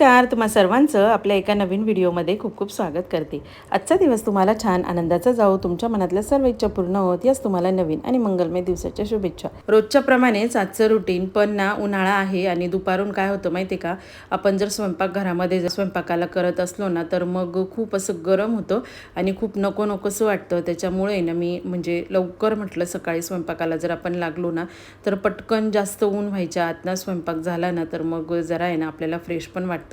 नमस्कार तुम्हा सर्वांचं आपल्या एका नवीन व्हिडिओमध्ये खूप खूप स्वागत करते. आजचा दिवस तुम्हाला छान आनंदाचा जाओ तुमच्या मनातल्या सर्व इच्छा पूर्ण होत याच तुम्हाला नवीन आणि मंगलमय दिवसाच्या शुभेच्छा. रोजच्या प्रमाणेच आजचं रुटीन पण ना उन्हाळा आहे आणि दुपारून काय होतं माहिती आहे का? आपण जर स्वयंपाक घरामध्ये जर स्वयंपाकाला करत असलो ना तर मग खूप असं गरम होतं आणि खूप नको नकोसं वाटतं. त्याच्यामुळे ना मी म्हणजे लवकर म्हटलं सकाळी स्वयंपाकाला जर आपण लागलो ना तर पटकन जास्त ऊन व्हायच्या आतना स्वयंपाक झाला ना तर मग जरा आहे ना आपल्याला फ्रेश पण वाटतं.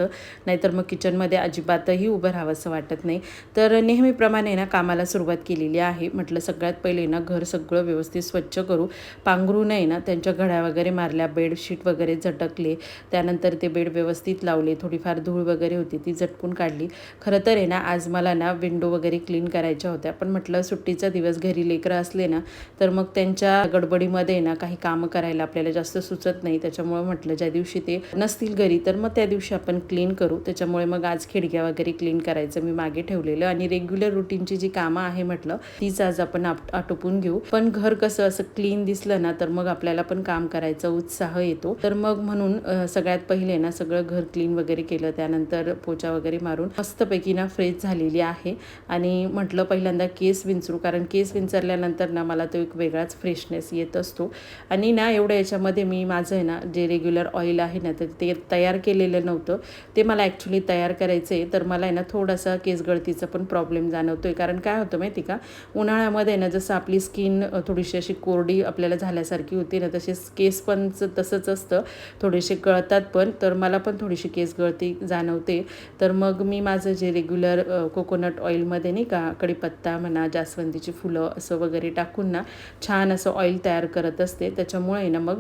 नाहीतर मग किचनमध्ये अजिबातही उभं राहावंसं वाटत नाही. तर नेहमीप्रमाणे ना कामाला सुरुवात केलेली आहे. म्हटलं सगळ्यात पहिले ना घर सगळं व्यवस्थित स्वच्छ करू. पांघरू नये ना त्यांच्या घड्या वगैरे मारल्या बेडशीट वगैरे झटकले. त्यानंतर ते बेड व्यवस्थित लावले. थोडीफार धूळ वगैरे होती ती झटकून काढली. खरं तर आहे ना आज मला ना विंडो वगैरे क्लीन करायच्या होत्या. पण म्हटलं सुट्टीचा दिवस घरी लेकरं असले ना तर मग त्यांच्या गडबडीमध्ये ना काही कामं करायला आपल्याला जास्त सुचत नाही. त्याच्यामुळे म्हटलं ज्या दिवशी ते नसतील घरी तर मग त्या दिवशी आपण क्लीन करू. त्याच्यामुळे मग आज खिडक्या वगैरे क्लीन करायचं मी मागे ठेवलेलं आणि रेग्युलर रुटीनची जी कामं आहे म्हटलं तीच आज आपण आप- आटोपून घेऊ. पण घर कसं असं क्लीन दिसलं ना तर मग आपल्याला पण काम करायचा उत्साह येतो. तर मग म्हणून सगळ्यात पहिले ना सगळं घर क्लीन वगैरे केलं. त्यानंतर पोचा वगैरे मारून मस्तपैकी ना फ्रेश झालेली आहे. आणि म्हटलं पहिल्यांदा केस विंचरू कारण केस विंचरल्यानंतर ना मला तो एक वेगळाच फ्रेशनेस येत असतो. आणि ना एवढं याच्यामध्ये मी माझं आहे ना जे रेग्युलर ऑइल आहे ना तर ते तयार केलेलं नव्हतं. ते मला ॲक्च्युली तयार करायचं आहे. तर मला आहे ना थोडासा केस गळतीचा पण प्रॉब्लेम जाणवतो आहे कारण काय होतं माहिती का? उन्हाळ्यामध्ये ना जसं आपली स्किन थोडीशी अशी कोरडी आपल्याला झाल्यासारखी होती ना तसेच केस पण तसंच असतं. थोडेसे गळतात पण तर मला पण थोडीशी केस गळती जाणवते. तर मग मी माझं जे रेग्युलर कोकोनट ऑइलमध्ये नाही का कढीपत्ता म्हणा जास्वंदीची फुलं असं वगैरे टाकून ना छान असं ऑइल तयार करत असते. त्याच्यामुळे ना मग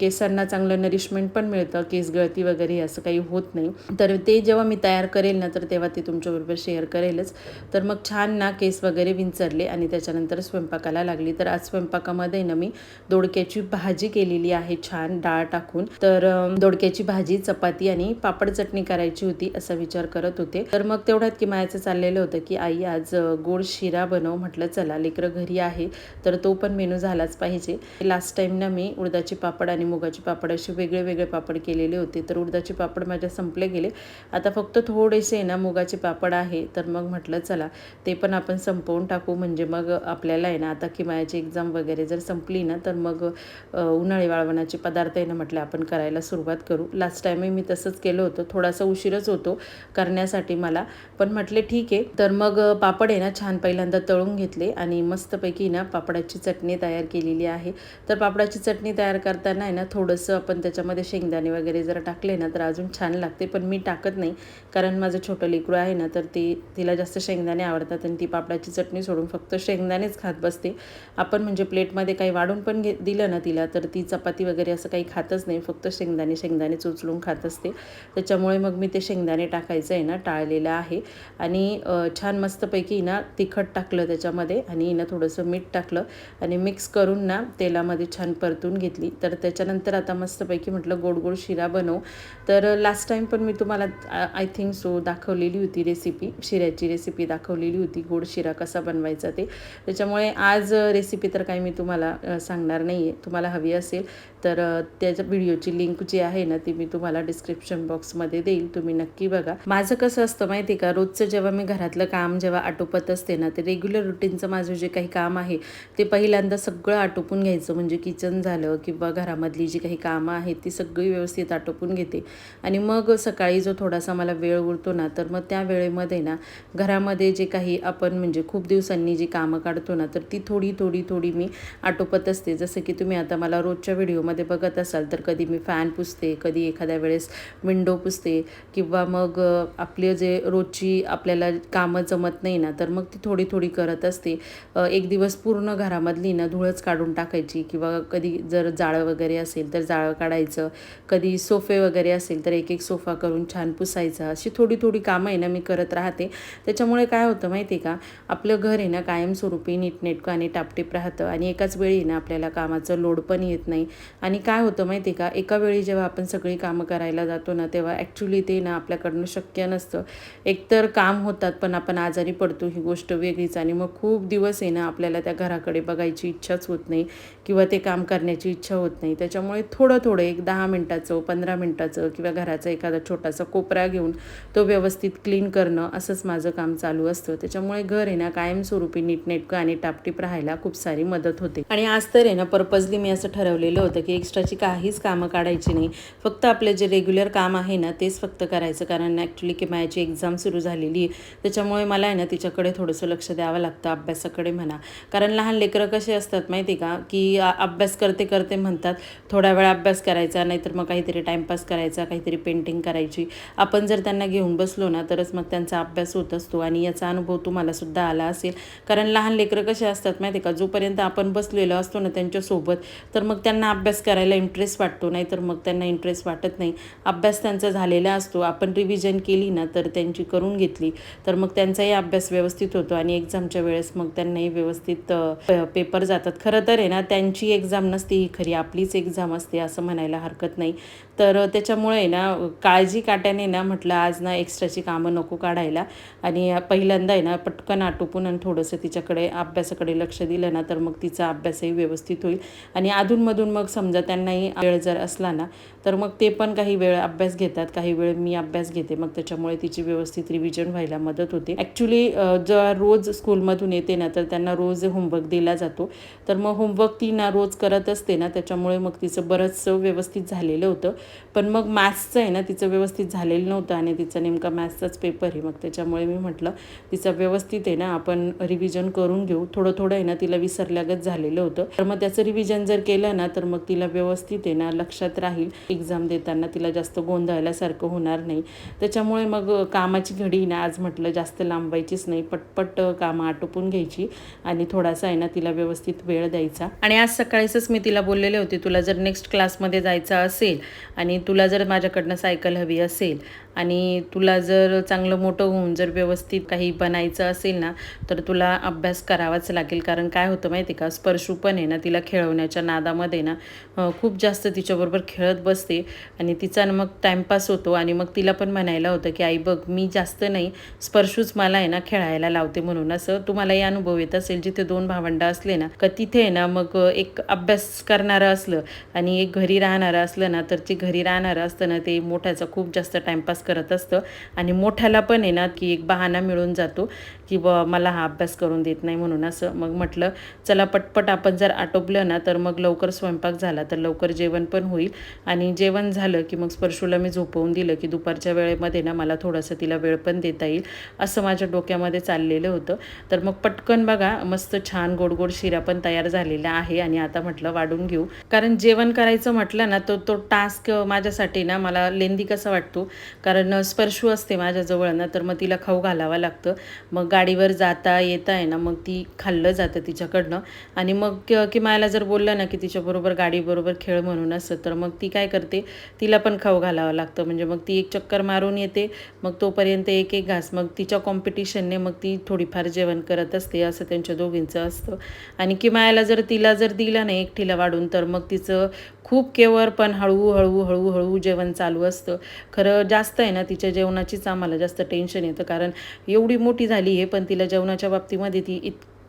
केसांना चांगलं नरिशमेंट पण मिळतं. केस गळती वगैरे असं काही होत नाही. तर ते जेव्हा मी तयार करेल ना तर तेव्हा ते तुमच्याबरोबर शेअर करेलच. तर मग छान ना केस वगैरे विंचरले आणि त्याच्यानंतर स्वयंपाकाला लागली. तर आज स्वयंपाकामध्ये ना मी दोडक्याची भाजी केलेली आहे छान डाळ टाकून. तर दोडक्याची भाजी चपाती आणि पापड चटणी करायची होती असा विचार करत होते. तर मग तेवढ्यात की मायाचं चाललेलं होतं की आई आज गोड शिरा बनव म्हटलं चला लेकरं घरी आहे. तर तो पण मेनू झालाच पाहिजे. लास्ट टाइम ना मी उडदाचे पापड आणि मुगाचे पापड असे वेगळे वेगळे पापड केलेले होते. तर उडदाचे पापड माझ्या संपले गेले. आता फक्त थोडेसे ना मुगाचे पापड आहे तर मग म्हटलं चला ते पण आपण संपवून टाकू. म्हणजे मग आपल्याला आहे ना आता किमायाची एक्झाम वगैरे जर संपली ना तर मग उन्हाळी वाळवणाचे पदार्थ आहे ना म्हटलं आपण करायला सुरुवात करू. लास्ट टाईमही मी तसंच केलं होतं. थोडासा उशीरच होतो करण्यासाठी मला. पण म्हटले ठीक आहे. तर मग पापड आहे ना छान पहिल्यांदा तळून घेतले आणि मस्तपैकी ना पापडाची चटणी तयार केलेली आहे. तर पापडाची चटणी तयार करताना आहे ना थोडंसं आपण त्याच्यामध्ये शेंगदाणे वगैरे जर टाकले ना तर अजून छान लागते. पण मी टाकत नाही. कारण माझं छोटं लेकरू आहे ना तर ती तिला जास्त शेंगदाणे आवडतात आणि ती पापडाची चटणी सोडून फक्त शेंगदाणेच खात बसते. आपण म्हणजे प्लेटमध्ये काही वाढून पण घे दिलं ना तिला तर ती चपाती वगैरे असं काही खातच नाही. फक्त शेंगदाणे शेंगदाणे उचलून खात असते. त्याच्यामुळे मग मी ते शेंगदाणे टाकायचं आहे ना टाळलेलं आहे. आणि छान मस्तपैकी ना तिखट टाकलं त्याच्यामध्ये आणि ना थोडंसं मीठ टाकलं आणि मिक्स करून ना तेलामध्ये छान परतून घेतली. तर त्याच्यानंतर आता मस्तपैकी म्हटलं गोड गोड शिरा बनव. तर लास्ट टाईम पण मी तुम्हाला आय थिंक सो दाखवलेली होती रेसिपी शिऱ्याची रेसिपी दाखवलेली होती गोड शिरा कसा बनवायचा ते. त्याच्यामुळे आज रेसिपी तर काही मी तुम्हाला सांगणार नाही आहे तुम्हाला हवी असेल. तर त्याच्या व्हिडिओची लिंक जी आहे ना ती मी तुम्हाला डिस्क्रिप्शन बॉक्समध्ये देईल. तुम्ही नक्की बघा. माझं कसं असतं माहिती आहे का रोजचं जेव्हा मी घरातलं काम जेव्हा आटोपत असते ना ते रेग्युलर रुटीनचं माझं जे काही काम आहे ते पहिल्यांदा सगळं आटोपून घ्यायचं. म्हणजे किचन झालं किंवा घरामधली जी काही कामं आहेत ती सगळी व्यवस्थित आटोपून घेते. आणि मग सकाळी जो थोडासा मला वेळ उरतो ना तर मग त्या वेळेमध्ये ना घरामध्ये जे काही आपण म्हणजे खूप दिवसांनी जी कामं काढतो ना तर ती थोडी थोडी थोडी मी आटोपत असते. जसं की तुम्ही आता मला रोजच्या व्हिडिओमध्ये बघत असाल तर कधी मी फॅन पुसते कधी एखाद्या वेळेस विंडो पुसते किंवा मग आपले जे रोजची आपल्याला कामं जमत नाही ना तर मग ती थोडी थोडी करत असते. एक दिवस पूर्ण घरामधली ना धूळच काढून टाकायची किंवा कधी जर जाळं वगैरे असेल तर जाळं काढायचं कधी सोफे वगैरे असेल तर एक एक सोफा करून छान पुसायचा अशी थोडी थोडी कामं आहे ना मी करत राहते. त्याच्यामुळे काय होतं माहिती आहे का आपलं घर आहे ना कायमस्वरूपी नीटनेटकं आणि टापटीप राहतं आणि एकाच वेळी ना आपल्याला कामाचं लोड पण येत नाही. आणि काय होतं माहिती आहे का? एका वेळी जेव्हा आपण सगळी कामं करायला जातो ना तेव्हा ॲक्च्युली ते ना आपल्याकडनं शक्य नसतं. एकतर काम होतात पण आपण आजारी पडतो ही गोष्ट वेगळीच. आणि मग खूप दिवस आहे ना आपल्याला त्या घराकडे बघायची इच्छाच होत नाही किंवा ते काम करण्याची इच्छा होत नाही. त्याच्यामुळे थोडं थोडं एक दहा मिनटाचं पंधरा मिनटाचं किंवा घराचा एखादा छोटासा कोपरा घेऊन तो व्यवस्थित क्लीन करणं असंच माझं काम चालू असतं. त्याच्यामुळे घर आहे ना कायमस्वरूपी नीटनेटकं आणि टापटीप राहायला खूप सारी मदत होते. आणि आज तर आहे ना पर्पजली मी असं ठरवलेलं होतं की एक्स्ट्राची काहीच कामं काढायची नाही. फक्त आपलं जे रेग्युलर काम आहे ना तेच फक्त करायचं. कारण ॲक्च्युली की माझी एक्झाम सुरू झालेली आहे. त्याच्यामुळे मला आहे ना तिच्याकडे थोडंसं लक्ष द्यावं लागतं अभ्यासाकडे म्हणा. कारण लहान लेकरं कसे असतात माहिती आहे का की अभ्यास करते करते म्हणतात थोडा वेळ अभ्यास करायचा नाहीतर मग काहीतरी टाईमपास करायचा काहीतरी पेंटिंग करायची. आपण जर त्यांना घेऊन बसलो ना तरच मग त्यांचा अभ्यास होत असतो आणि याचा अनुभव तुम्हाला सुद्धा आला असेल. कारण लहान लेकरं कसे असतात माहिती आहे का? जोपर्यंत आपण बसलेलो असतो ना त्यांच्यासोबत तर मग त्यांना अभ्यास अभ्यास करायला इंटरेस्ट वाटतो नाहीतर मग त्यांना इंटरेस्ट वाटत नाही. अभ्यास त्यांचा झालेला असतो. आपण रिव्हिजन केली ना तर त्यांची करून घेतली. तर मग त्यांचाही अभ्यास व्यवस्थित होतो आणि एक्झामच्या वेळेस मग त्यांनाही व्यवस्थित पेपर जातात. खरं तर आहे ना त्यांची एक्झाम नसते ही खरी आपलीच एक्झाम असते असं म्हणायला हरकत नाही. तर त्याच्यामुळे ना काळजी काट्याने ना म्हटलं आज ना एक्स्ट्राची कामं नको काढायला. आणि पहिल्यांदा आहे ना पटकन आटोपून आणि थोडंसं तिच्याकडे अभ्यासाकडे लक्ष दिलं ना तर मग तिचा अभ्यासही व्यवस्थित होईल. आणि अधूनमधून मग समजा त्यांनाही वेळ जर असला ना तर मग ते पण काही वेळ अभ्यास घेतात काही वेळ मी अभ्यास घेते. मग त्याच्यामुळे तिची व्यवस्थित रिव्हिजन व्हायला मदत होते. ॲक्च्युली जेव्हा रोज स्कूलमधून येते ना तर त्यांना रोज होमवर्क दिला जातो. तर मग होमवर्क ती ना रोज करत असते ना त्याच्यामुळे मग तिचं बरंचसं व्यवस्थित झालेलं होतं. पण मग मॅथ्सचं आहे ना तिचं व्यवस्थित झालेलं नव्हतं आणि तिचा नेमका मॅथ्सचाच पेपर आहे. मग त्याच्यामुळे मी म्हटलं तिचं व्यवस्थित आहे ना आपण रिव्हिजन करून घेऊ. थोडं थोडं आहे ना तिला विसरल्यागत झालेलं होतं. तर मग त्याचं रिव्हिजन जर केलं ना तर मग ती तिला व्यवस्थित आहे ना लक्षात राहील. एक्झाम देताना तिला जास्त गोंधळल्यासारखं होणार नाही. त्याच्यामुळे मग कामाची घडी ना आज म्हटलं जास्त लांबायचीच नाही. पटपट कामं आटोपून घ्यायची आणि थोडासा आहे ना तिला व्यवस्थित वेळ द्यायचा. आणि आज सकाळीच मी तिला बोललेले होते तुला जर नेक्स्ट क्लासमध्ये जायचं असेल आणि तुला जर माझ्याकडनं सायकल हवी असेल आणि तुला जर चांगलं मोठं होऊन जर व्यवस्थित काही बनायचं असेल ना तर तुला अभ्यास करावाच लागेल. कारण काय होतं माहिती आहे का स्पर्शू पण आहे ना तिला खेळवण्याच्या नादामध्ये ना खूप जास्त तिच्याबरोबर खेळत बसते. आणि तिचा मग टाईमपास होतो आणि मग तिला पण म्हणायला होतं की आई बघ मी जास्त नाही स्पर्शूच मला आहे ना खेळायला लावते म्हणून. असं तुम्हालाही अनुभव येत असेल जिथे दोन भावंडं असले ना का तिथे आहे ना मग एक अभ्यास करणारं असलं आणि एक घरी राहणारं असलं ना तर ते घरी राहणारं असतं ना ते मोठ्याचा खूप जास्त टाईमपास करत असतं. आणि मोठ्याला पण आहे ना की एक बहाणा मिळून जातो. की ब मला हा अभ्यास करून देत नाही म्हणून असं मग म्हटलं चला पटपट आपण जर आटोपलं ना तर मग लवकर स्वयंपाक झाला तर लवकर जेवण पण होईल. आणि जेवण झालं की मग स्पर्शूला मी झोपवून दिलं की दुपारच्या वेळेमध्ये ना मला थोडंसं तिला वेळ पण देता येईल असं माझ्या डोक्यामध्ये चाललेलं होतं. तर मग पटकन बघा मस्त छान गोड गोड शिरा पण तयार झालेला आहे आणि आता म्हटलं वाढून घेऊ. कारण जेवण करायचं म्हटलं ना तो तो टास्क माझ्यासाठी ना मला लेंदी कसा वाटतो? कारण स्पर्शू असते माझ्याजवळ ना तर मग तिला खाऊ घालावं लागतं. मग गाडीवर जाता येता आहे ना मग ती खाल्लं जातं तिच्याकडनं. आणि मग क- किमायला जर बोललं ना की तिच्याबरोबर गाडीबरोबर खेळ म्हणून असं तर मग ती काय करते? तिला पण खाऊ घालावं लागतं. म्हणजे मग ती एक चक्कर मारून येते मग तोपर्यंत एक एक घास मग तिच्या कॉम्पिटिशनने मग ती थोडीफार जेवण करत असते असं त्यांच्या दोघींचं असतं. आणि किमायाला जर तिला जर दिलं नाही एकटीला वाढून तर मग तिचं खूप केवर पण हळूहळू हळूहळू जेवण चालू असतं. खरं जास्त आहे ना तिच्या जेवणाचीच आम्हाला जास्त टेन्शन येतं कारण एवढी मोठी झाली आहे पण तिला जेवणाच्या बाबतीमध्ये ती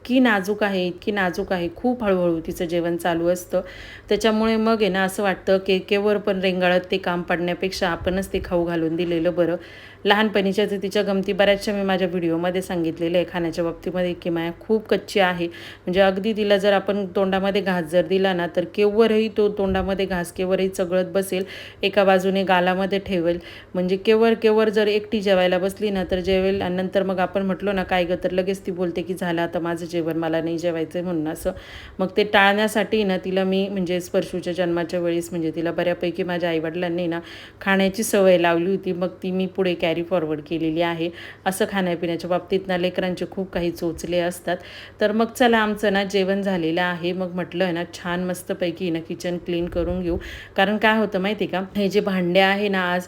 इतकी नाजूक आहे इतकी नाजूक आहे. खूप हळूहळू तिचं जेवण चालू असतं. त्याच्यामुळे मग आहे ना असं वाटतं की केवर पण रेंगाळत ते काम पडण्यापेक्षा आपणच ते खाऊ घालून दिलेलं बरं. लहानपणीच्या तर तिच्या गमती बऱ्याचशा मी माझ्या व्हिडिओमध्ये सांगितलेलं आहे. खाण्याच्या बाबतीमध्ये की माया खूप कच्ची आहे. म्हणजे अगदी तिला जर आपण तोंडामध्ये घास जर दिला ना तर केवरही तो तोंडामध्ये घास केवरही चगळत बसेल एका बाजूने गालामध्ये ठेवेल. म्हणजे केवर केवर जर एकटी जेवायला बसली ना तर जेवेल. आणि नंतर मग आपण म्हटलो ना काय गं? तर लगेच ती बोलते की झालं आता माझं जेवण मला नाही जेवायचं आहे म्हणून असं. मग ते टाळण्यासाठी ना तिला मी म्हणजे स्पर्शूच्या जन्माच्या वेळेस म्हणजे तिला बऱ्यापैकी माझ्या आईवडिलांनी ना खाण्याची सवय लावली होती. मग ती मी पुढे कॅरी फॉरवर्ड केलेली आहे. असं खाण्यापिण्याच्या बाबतीत ना लेकरांचे खूप काही चोचले असतात. तर मग चला आमचं ना जेवण झालेलं आहे. मग म्हटलं ना छान मस्तपैकी ना किचन क्लीन करून घेऊ. कारण काय होतं माहिती आहे का? हे जे भांडे आहे ना आज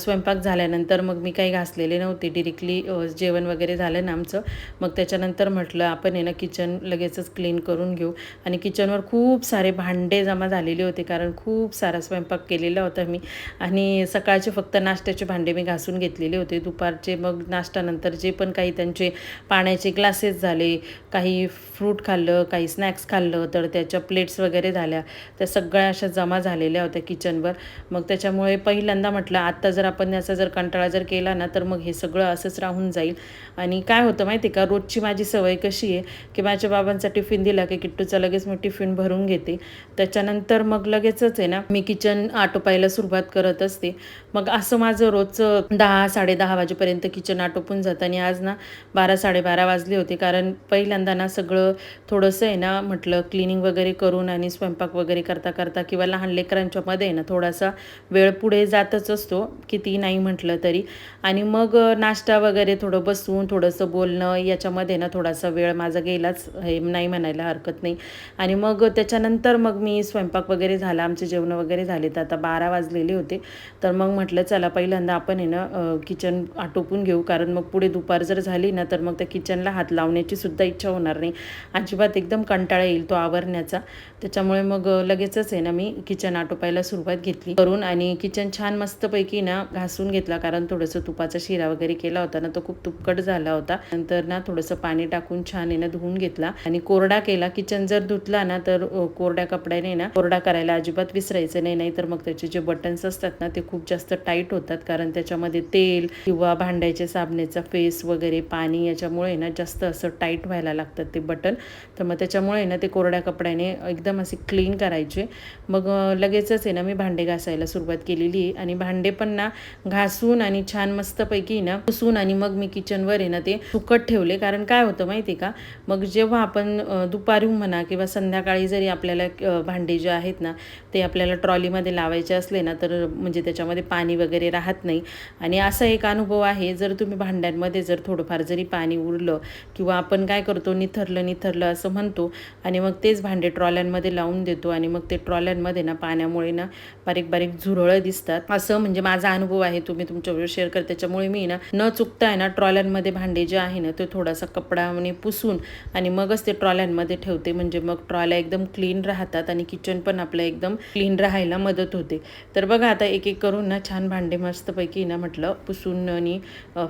स्वयंपाक झाल्यानंतर मग मी काही घासलेले नव्हते. डिरेक्टली जेवण वगैरे झालं ना आमचं. मग त्याच्यानंतर म्हटलं आपण आहे ना किचन लगेचच क्लीन करून घेऊ. आणि किचनवर खूप सारे भांडे जमा झालेले होते कारण खूप सारा स्वयंपाक केलेला होता मी. आणि सकाळचे फक्त नाश्त्याचे भांडे मी घासून घेतलेले होते. दुपारचे मग नाश्त्यानंतर जे पण काही त्यांचे पाण्याचे ग्लासेस झाले काही फ्रूट खाल्लं काही स्नॅक्स खाल्लं तर त्याच्या प्लेट्स वगैरे झाल्या. त्या सगळ्या अशा जमा झालेल्या होत्या किचनवर मग त्याच्यामुळे पहिल्यांदा म्हटलं आत्ता जर आपण याचा जर कंटाळा जर केला ना तर मग हे सगळं असंच राहून जाईल. आणि काय होतं माहिती आहे का रोजची माझी सवय कशी आहे की माझ्या बाबांचा टिफिन दिला की किट्टूचा लगेच मी टिफिन भरून घेते. त्याच्यानंतर मग लगेचच आहे ना मी किचन आटोपायला सुरुवात करत असते. मग असं माझं रोजचं दहा साडेदहा वाजेपर्यंत किचन आटोपून जातं आणि आज ना बारा साडेबारा वाजले होते. कारण पहिल्यांदा ना सगळं थोडंसं आहे ना म्हटलं क्लिनिंग वगैरे करून आणि स्वयंपाक वगैरे करता करता किंवा लहान लेकरांच्यामध्ये आहे ना थोडासा वेळ पुढे जातच असतो किती नाही म्हटलं तरी. आणि मग नाश्ता वगैरे थोडं बसून थोडंसं बोलणं याच्यामध्ये ना थोडासा वेळ माझा गेलाच हे नाही म्हणायला हरकत नाही. आणि मग त्याच्यानंतर मग मी स्वयंपाक वगैरे झाला आमचे जेवण वगैरे झाले. तर आता बारा वाजलेले होते. तर मग म्हटलं चला पहिल्यांदा आपण आहे ना किचन आटोपून घेऊ. कारण मग पुढे दुपार जर झाली ना तर मग त्या किचनला हात लावण्याची सुद्धा इच्छा होणार नाही. अजिबात एकदम कंटाळा येईल तो आवरण्याचा. त्याच्यामुळे मग लगेचच आहे ना मी किचन आटोपायला सुरुवात घेतली करून आणि किचन छान मस्तपैकी ना घासून घेतला. कारण थोडंसं तुपाचा शिरा वगैरे केला होता ना तो खूप तुपकट झाला होता. नंतर ना थोडंसं पाणी टाकून छान आहे ना धुवून घेतला आणि कोरडा केला. किचन जर धुतला ना तर कोरड्या कपड्याने ना कोरडा करायला अजिबात विसरायचं नाही. नाही तर मग त्याचे जे बटन्स असतात ना ते खूप जास्त टाईट होतात. कारण त्याच्यामध्ये तेल किंवा भांड्याच्या साबणेचा फेस वगैरे पाणी याच्यामुळे ना जास्त असं टाईट व्हायला लागतात ते बटन तर मग त्याच्यामुळे ना ते कोरड्या कपड्याने एकदम असे क्लीन करायचे. मग लगेचच आहे ना मी भांडे घासायला सुरुवात केलेली आहे. आणि भांडे पण ना घासून आणि छान मस्तपैकी ना पुसून आणि मग मी किचनवर आहे ना ते सुकट ठेवले. कारण काय होतं माहिती आहे का? मग जेव्हा आपण दुपारी म्हणा किंवा संध्याकाळी जरी आपल्याला भांडे जे आहेत ना ते आपल्याला ट्रॉलीमध्ये लावायचे असले ना तर म्हणजे त्याच्यामध्ये पाणी वगैरे राहत नाही. आणि असा एक अनुभव आहे जर तुम्ही भांड्यांमध्ये जर थोडंफार जरी पाणी उरलं किंवा आपण काय करतो निथरलं निथरलं असं म्हणतो आणि मग तेच भांडे ट्रॉल्यांमध्ये लावून देतो आणि मग ते ट्रॉल्यांमध्ये ना पाण्यामुळे ना बारीक बारीक झुरळं दिसतात. असं म्हणजे माझा अनुभव आहे तुम्ही तुमच्याबरोबर शेअर कर. त्याच्यामुळे मी ना न चुकता आहे ना ट्रॉल्यांमध्ये भांडे जे आहे ना ते थोडासा कपडाने पुसून आणि मगच ते ट्रॉल्यांमध्ये ठेवते. म्हणजे मग ट्रॉल्या एकदम क्लीन राहतात आणि किचन पण आपलं एकदम क्लीन राहायला मदत होते. तर बघा आता एक एक करून ना छान भांडे मस्तपैकी ना म्हटलं पुसून आणि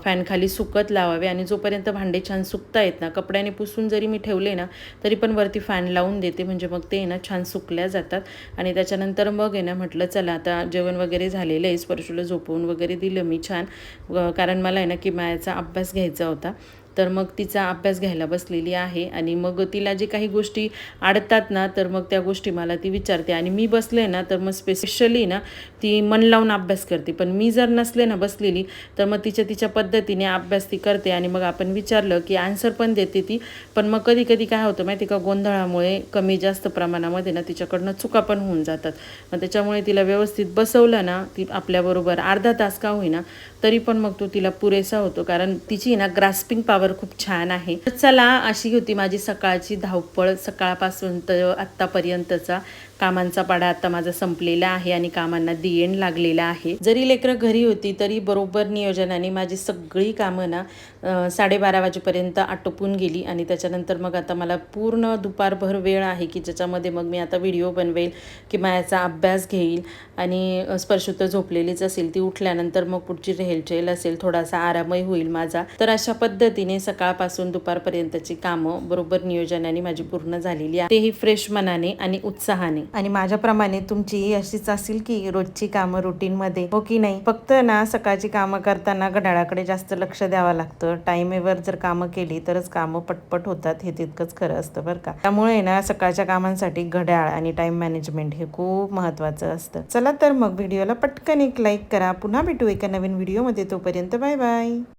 फॅनखाली सुकत लावावे आणि जोपर्यंत भांडे छान सुकता येत ना कपड्याने पुसून जरी मी ठेवले ना तरी पण वरती फॅन लावून देते. म्हणजे मग ते ना छान सुकल्या जातात. आणि त्याच्यानंतर मग आहे ना म्हटलं चला आता जेवण वगैरे झालेलं आहे. स्पर्शूला झोपवून वगैरे दिलं मी छान. कारण मला आहे ना किमायाचा अभ्यास घ्यायचा होता. तर मग तिचा अभ्यास घ्यायला बसलेली आहे आणि मग तिला जे काही गोष्टी अडतात ना तर मग त्या गोष्टी मला ती विचारते. आणि मी बसले ना तर मग स्पेशली ना ती मन लावून अभ्यास करते. पण मी जर नसले ना बसलेली तर मग तिच्या तिच्या पद्धतीने अभ्यास ती करते आणि मग आपण विचारलं की आन्सर पण देते ती. पण मग कधी कधी काय होतं माहिती का गोंधळामुळे कमी जास्त प्रमाणामध्ये ना तिच्याकडनं चुका पण होऊन जातात. मग त्याच्यामुळे तिला व्यवस्थित बसवलं ना ती आपल्याबरोबर अर्धा तास का होईना तरी पण मग तो तिला पुरेसा होतो कारण तिची ना ग्रास्पिंग पॉवर खूप छान आहे. तर चला अशी होती माझी सकाळची धावपळ सकाळपासून तर आत्तापर्यंतचा. कामांचा पाडा आता माझा संपलेला आहे आणि कामांना दी एंड लागलेला आहे. जरी लेकरं घरी होती तरी बरोबर नियोजनाने माझी सगळी कामं ना साडेबारा वाजेपर्यंत आटोपून गेली आणि त्याच्यानंतर मग आता मला पूर्ण दुपारभर वेळ आहे की ज्याच्यामध्ये मग मी आता व्हिडिओ बनवेल किंवा याचा अभ्यास घेईल आणि स्पर्श तर झोपलेलीच असेल. ती उठल्यानंतर मग पुढची हेलचेल असेल थोडासा आरामही होईल माझा. तर अशा पद्धतीने सकाळपासून दुपारपर्यंतची कामं बरोबर नियोजनाने माझी पूर्ण झालेली आहे. तेही फ्रेश मनाने आणि उत्साहाने. आणि माझ्याप्रमाणे तुमची अशीच असेल की रोजची कामं रुटीनमध्ये हो की नाही? फक्त ना सकाळची कामं करताना घड्याळाकडे जास्त लक्ष द्यावं लागतं. टाईमेवर जर कामं केली तरच कामं पटपट होतात हे तितकंच खरं असतं बरं का. त्यामुळे ना सकाळच्या कामांसाठी घड्याळ आणि टाइम मॅनेजमेंट हे खूप महत्वाचं असतं. चला तर मग व्हिडिओला पटकन एक लाईक करा. पुन्हा भेटू एका नवीन व्हिडिओ व्हिडिओमध्ये तोपर्यंत बाय बाय.